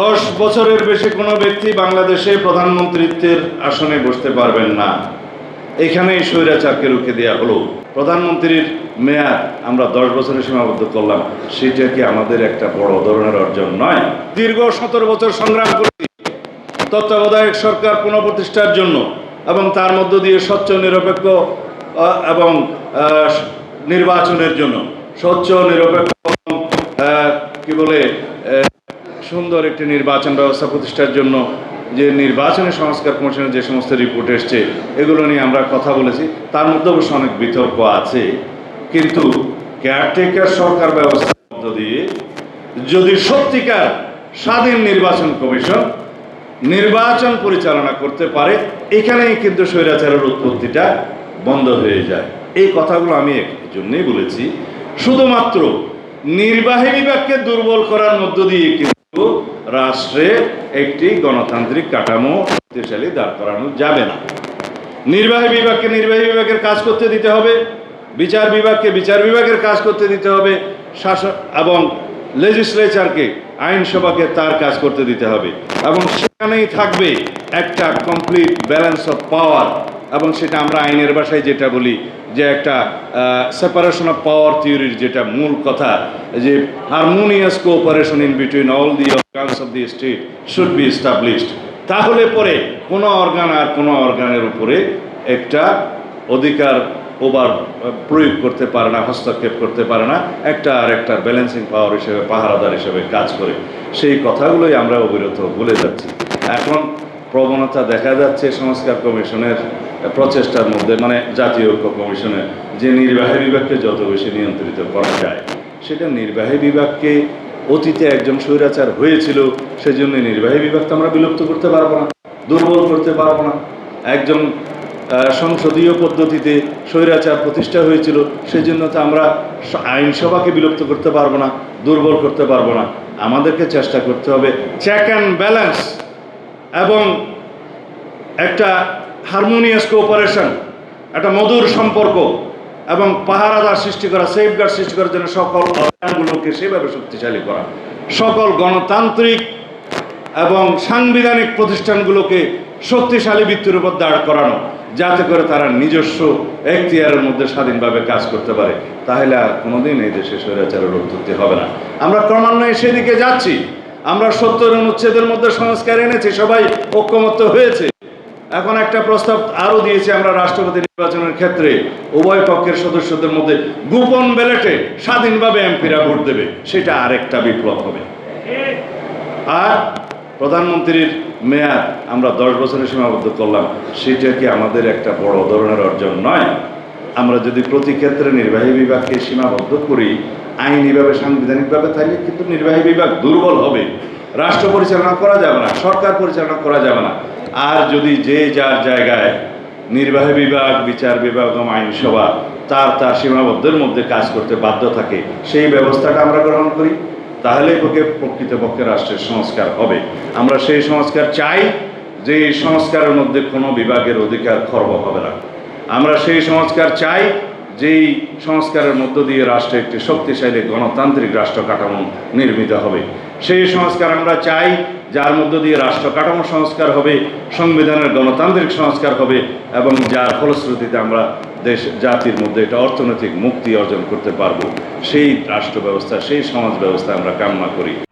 দশ বছরের বেশি কোনো ব্যক্তি বাংলাদেশে প্রধানমন্ত্রীত্বের আসনে বসতে পারবেন না। এখানেই স্বৈরাচারকে রুখে দেওয়া হলো। প্রধানমন্ত্রীর মেয়াদ আমরা দশ বছরে সীমাবদ্ধ করলাম। সেটা কি আমাদের একটা বড় ধরনের অর্জন নয়? দীর্ঘ সতেরো বছর সংগ্রাম করেছি। তত্ত্বাবধায়ক সরকার পুনঃপ্রতিষ্ঠার জন্য এবং তার মধ্য দিয়ে স্বচ্ছ, নিরপেক্ষ এবং নির্বাচনের জন্য। স্বচ্ছ, নিরপেক্ষ কি বলে সুন্দর একটি নির্বাচন ব্যবস্থা প্রতিষ্ঠার জন্য যে নির্বাচনী সংস্কার কমিশনের যে সমস্ত রিপোর্ট এসছে, এগুলো নিয়ে আমরা কথা বলেছি। তার মধ্যে অবশ্য অনেক বিতর্ক আছে। কিন্তু কেয়ারটেকার সরকার ব্যবস্থার মধ্য দিয়ে যদি সত্যিকার স্বাধীন নির্বাচন কমিশন নির্বাচন পরিচালনা করতে পারে, এখানেই কিন্তু স্বৈরাচারের উৎপত্তিটা বন্ধ হয়ে যায়। এই কথাগুলো আমি এই জন্যই বলেছি। শুধুমাত্র নির্বাহী বিভাগকে দুর্বল করার মধ্য দিয়ে কিন্তু রাষ্ট্রে একটি গণতান্ত্রিক কাঠামো শক্তিশালী দাঁড় করানো যাবে না। নির্বাহী বিভাগকে নির্বাহী বিভাগের কাজ করতে দিতে হবে, বিচার বিভাগকে বিচার বিভাগের কাজ করতে দিতে হবে শাসক এবং লেজিসলেচারকে আইনসভাকে তার কাজ করতে দিতে হবে এবং সেখানেই থাকবে একটা কমপ্লিট ব্যালেন্স অফ পাওয়ার এবং সেটা আমরা আইনের ভাষায় যেটা বলি যে একটা সেপারেশন অফ পাওয়ার থিওরির যেটা মূল কথা, যে harmonious cooperation in between all the organs of the state should be established তাহলে পরে কোনো অর্গান আর কোনো অর্গানের উপরে একটা অধিকার ওভার প্রয়োগ করতে পারে না, হস্তক্ষেপ করতে পারে না, একটা আর একটা ব্যালেন্সিং পাওয়ার হিসেবে, পাহারাদার হিসেবে কাজ করে। সেই কথাগুলোই আমরা অবিরত ভুলে যাচ্ছি। এখন প্রবণতা দেখা যাচ্ছে সংস্কার কমিশনের প্রচেষ্টার মধ্যে মানে জাতীয় ঐক্য কমিশনের যে নির্বাহী বিভাগকে যত বেশি নিয়ন্ত্রিত করা যায়, সেটা নির্বাহী বিভাগকে অতীতে একজন স্বৈরাচার হয়েছিল, সেজন্য নির্বাহী বিভাগ তো আমরা বিলুপ্ত করতে পারব না, দুর্বল করতে পারব না। একজন সংসদীয় পদ্ধতিতে স্বৈরাচার প্রতিষ্ঠা হয়েছিল, সেজন্য তো আমরা আইনসভাকে বিলুপ্ত করতে পারব না, দুর্বল করতে পারব না। আমাদেরকে চেষ্টা করতে হবে চেক অ্যান্ড ব্যালেন্স এবং একটা হারমোনিয়াস কোঅপারেশন একটা মধুর সম্পর্ক এবং পাহারাদার সৃষ্টি করা সেফগার্ড সৃষ্টি করার জন্য সকল অর্গানগুলোকে সেভাবে শক্তিশালী করা। সকল গণতান্ত্রিক এবং সাংবিধানিক প্রতিষ্ঠানগুলোকে শক্তিশালী বৃত্তির উপর দাঁড় করানো, যাতে করে তারা নিজস্ব এখতিয়ারের মধ্যে স্বাধীনভাবে কাজ করতে পারে। তাহলে আর কোনোদিন এই দেশে স্বৈরাচারের উৎপত্তি হবে না। আমরা ক্রমান্বয়ে সেদিকে যাচ্ছি। আমরা সত্তর অনুচ্ছেদের মধ্যে সংস্কার এনেছি, সবাই ঐক্যমত্য হয়েছে। এখন একটা প্রস্তাব আরও দিয়েছি আমরা রাষ্ট্রপতি নির্বাচনের ক্ষেত্রে, উভয় পক্ষের সদস্যদের মধ্যে গোপন ব্যালেটে স্বাধীনভাবে এমপিরা ভোট দেবে, সেটা আরেকটা বিপ্লব হবে। আর প্রধানমন্ত্রীর মেয়াদ আমরা দশ বছরে সীমাবদ্ধ করলাম, সেটা কি আমাদের একটা বড় ধরনের অর্জন নয়? আমরা যদি প্রতি ক্ষেত্রে নির্বাহী বিভাগকে সীমাবদ্ধ করি আইনিভাবে সাংবিধানিকভাবে থাকলে কিন্তু নির্বাহী বিভাগ দুর্বল হবে। রাষ্ট্র পরিচালনা করা যাবে না, সরকার পরিচালনা করা যাবে না। আর যদি যে যার জায়গায় নির্বাহী বিভাগ, বিচার বিভাগ এবং আইনসভা তার তার সীমাবদ্ধের মধ্যে কাজ করতে বাধ্য থাকে, সেই ব্যবস্থাটা আমরা গ্রহণ করি। তাহলে পক্ষে প্রকৃতপক্ষে রাষ্ট্রের সংস্কার হবে। আমরা সেই সংস্কার চাই, যে এই সংস্কারের মধ্যে কোনো বিভাগের অধিকার খর্ব হবে না। আমরা সেই সংস্কার চাই, যেই সংস্কারের মধ্য দিয়ে রাষ্ট্রে একটি শক্তিশালী গণতান্ত্রিক রাষ্ট্র কাঠামো নির্মিত হবে। সেই সংস্কার আমরা চাই যার মধ্য দিয়ে রাষ্ট্র কাঠামো সংস্কার হবে, সংবিধানের গণতান্ত্রিক সংস্কার হবে, এবং যার ফলশ্রুতিতে আমরা দেশ, জাতির মধ্যে একটা অর্থনৈতিক মুক্তি অর্জন করতে পারব। সেই রাষ্ট্র ব্যবস্থা, সেই সমাজ ব্যবস্থা আমরা কামনা করি।